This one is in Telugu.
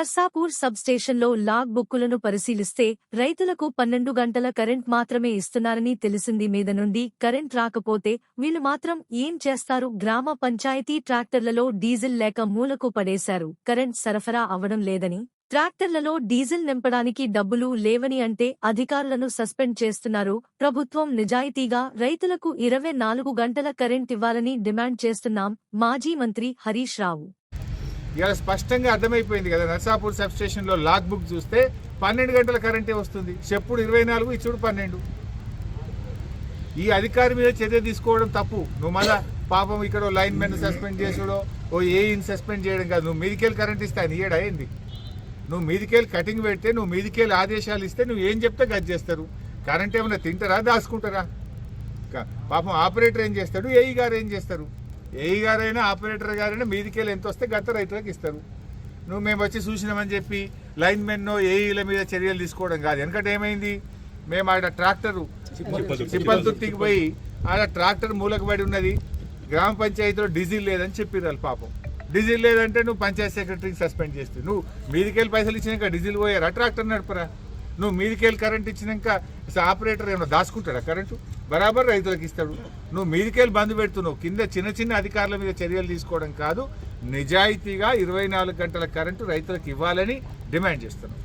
నర్సాపూర్ సబ్స్టేషన్లో లాగ్ బుక్కులను పరిశీలిస్తే రైతులకు పన్నెండు గంటల కరెంట్ మాత్రమే ఇస్తున్నారని తెలిసింది. మీద నుండి కరెంట్ రాకపోతే వీళ్ళు మాత్రం ఏం చేస్తారు? గ్రామ పంచాయతీ ట్రాక్టర్లలో డీజిల్ లేక మూలకు పడేశారు. కరెంట్ సరఫరా అవడం లేదని ట్రాక్టర్లలో డీజిల్ నింపడానికి డబ్బులు లేవని అంటే అధికారులను సస్పెండ్ చేస్తున్నారు. ప్రభుత్వం నిజాయితీగా రైతులకు ఇరవై నాలుగు గంటల కరెంట్ ఇవ్వాలని డిమాండ్ చేస్తున్నాం. మాజీ మంత్రి హరీష్ రావు. ఇవాళ స్పష్టంగా అర్థమైపోయింది కదా నర్సాపూర్ సబ్స్టేషన్లో లాగ్ బుక్ చూస్తే పన్నెండు గంటల కరెంటే వస్తుంది. చెప్పుడు ఇరవై నాలుగు ఇచ్చుడు పన్నెండు. ఈ అధికారి మీద చర్య తీసుకోవడం తప్పు. నువ్వు మళ్ళా పాపం ఇక్కడ లైన్ మెన్ సస్పెండ్ చేసుడో ఓ ఏఈని సస్పెండ్ చేయడం కాదు. నువ్వు మీదికెళ్ళి కరెంట్ ఇస్తా అని ఏడా ఏంది? నువ్వు మీదికెళ్ళి కటింగ్ పెడితే నువ్వు మీదికెళ్ళి ఆదేశాలు ఇస్తే నువ్వు ఏం చెప్తే గది చేస్తారు? కరెంట్ ఏమైనా తింటారా దాచుకుంటారా? పాపం ఆపరేటర్ ఏం చేస్తాడు? ఏఈ గారు ఏం చేస్తారు? ఏఈ గారైనా ఆపరేటర్ గారైనా మీదికెళ్ళి ఎంత వస్తే గత రైతులకు ఇస్తారు. నువ్వు మేము వచ్చి చూసినామని చెప్పి లైన్ మెన్నో ఏఈల మీద చర్యలు తీసుకోవడం కాదు. ఎందుకంటే ఏమైంది? మేము ఆడ ట్రాక్టరు చిప్పలతుర్తికి పోయి ఆడ ట్రాక్టర్ మూలకు పడి ఉన్నది. గ్రామ పంచాయతీలో డీజిల్ లేదని చెప్పిర్రు పాపం. డీజిల్ లేదంటే నువ్వు పంచాయత్ సెక్రటరీకి సస్పెండ్ చేస్తావు నువ్వు మీదికెళ్ళి పైసలు ఇచ్చినాక డీజిల్ పోయారా? ట్రాక్టర్ నడపరా? నువ్వు మీదికెళ్ళి కరెంట్ ఇచ్చినాక ఆపరేటర్ ఏమైనా దాచుకుంటాడా కరెంటు బరాబర్ రైతులకు ఇస్తాడు. నువ్వు మీదికెళ్ళి బంద్ పెడుతున్నావు. కింద చిన్న చిన్న అధికారుల మీద చర్యలు తీసుకోవడం కాదు నిజాయితీగా ఇరవై నాలుగు గంటల కరెంటు రైతులకు ఇవ్వాలని డిమాండ్ చేస్తున్నావు